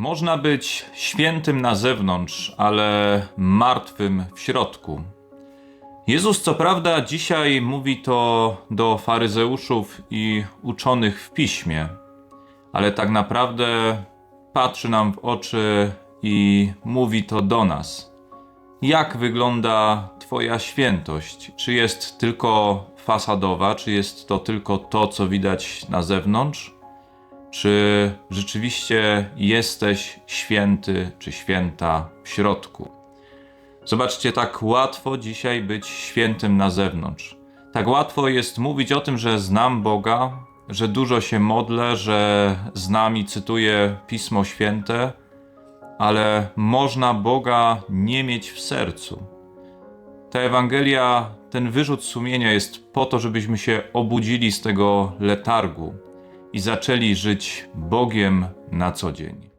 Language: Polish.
Można być świętym na zewnątrz, ale martwym w środku. Jezus, co prawda, dzisiaj mówi to do faryzeuszów i uczonych w piśmie, ale tak naprawdę patrzy nam w oczy i mówi to do nas. Jak wygląda Twoja świętość? Czy jest tylko fasadowa, czy jest to tylko to, co widać na zewnątrz? Czy rzeczywiście jesteś święty czy święta w środku? Zobaczcie, tak łatwo dzisiaj być świętym na zewnątrz. Tak łatwo jest mówić o tym, że znam Boga, że dużo się modlę, że znam i cytuję Pismo Święte, ale można Boga nie mieć w sercu. Ta Ewangelia, ten wyrzut sumienia jest po to, żebyśmy się obudzili z tego letargu i zaczęli żyć Bogiem na co dzień.